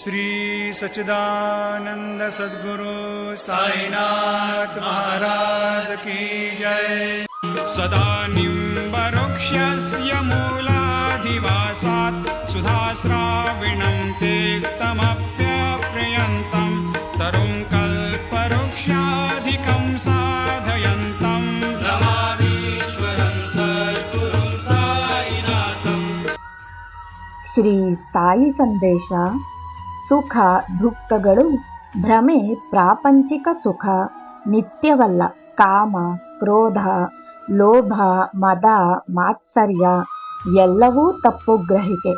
श्री सच्चिदानंद सद्गुरु साईनाथ महाराज की जय। सदा निम्बवृक्षस्य मूलाधिवासात् सुधास्राविणं तेक्तमप्यप्रियन्तं तरुं कल्पवृक्षाधिकं साधयन्तं। रमामीश्वरं श्री साई संदेशा। ಸುಖ ದುಃಖಗಳು ಭ್ರಮೆ ಪ್ರಾಪಂಚಿಕ ಸುಖ ನಿತ್ಯವಲ್ಲ. ಕಾಮ, ಕ್ರೋಧ, ಲೋಭ, ಮದ, ಮಾತ್ಸರ್ಯ ಎಲ್ಲವೂ ತಪ್ಪು ಗ್ರಹಿಕೆ.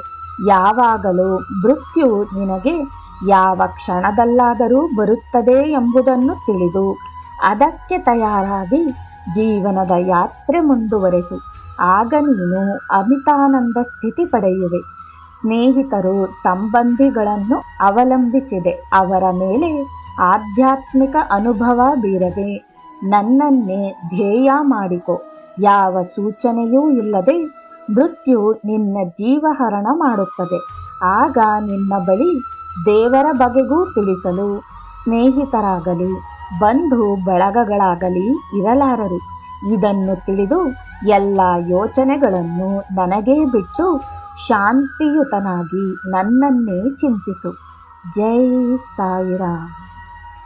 ಯಾವಾಗಲೂ ಮೃತ್ಯು ನಿನಗೆ ಯಾವ ಕ್ಷಣದಲ್ಲಾದರೂ ಬರುತ್ತದೆ ಎಂಬುದನ್ನು ತಿಳಿದು ಅದಕ್ಕೆ ತಯಾರಾಗಿ ಜೀವನದ ಯಾತ್ರೆ ಮುಂದುವರೆಸು. ಆಗ ನೀನು ಅಮಿತಾನಂದ ಸ್ಥಿತಿ ಪಡೆಯುವೆ. ಸ್ನೇಹಿತರು ಸಂಬಂಧಿಗಳನ್ನು ಅವಲಂಬಿಸಿದೆ. ಅವರ ಮೇಲೆ ಆಧ್ಯಾತ್ಮಿಕ ಅನುಭವ ಬೀರದೆ ನನ್ನನ್ನೇ ಧ್ಯೇಯ ಮಾಡಿಕೊ. ಯಾವ ಸೂಚನೆಯೂ ಇಲ್ಲದೆ ಮೃತ್ಯು ನಿನ್ನ ಜೀವಹರಣ ಮಾಡುತ್ತದೆ. ಆಗ ನಿನ್ನ ಬಳಿ ದೇವರ ಬಗೆಗೂ ತಿಳಿಸಲು ಸ್ನೇಹಿತರಾಗಲಿ, ಬಂಧು ಬಳಗಗಳಾಗಲಿ ಇರಲಾರರು. ಇದನ್ನು ತಿಳಿದು ಎಲ್ಲ ಯೋಚನೆಗಳನ್ನು ನನಗೇ ಬಿಟ್ಟು ಶಾಂತಿಯುತನಾಗಿ ನನ್ನನ್ನೇ ಚಿಂತಿಸು. ಜೈ ಸಾಯಿರಾಮ್.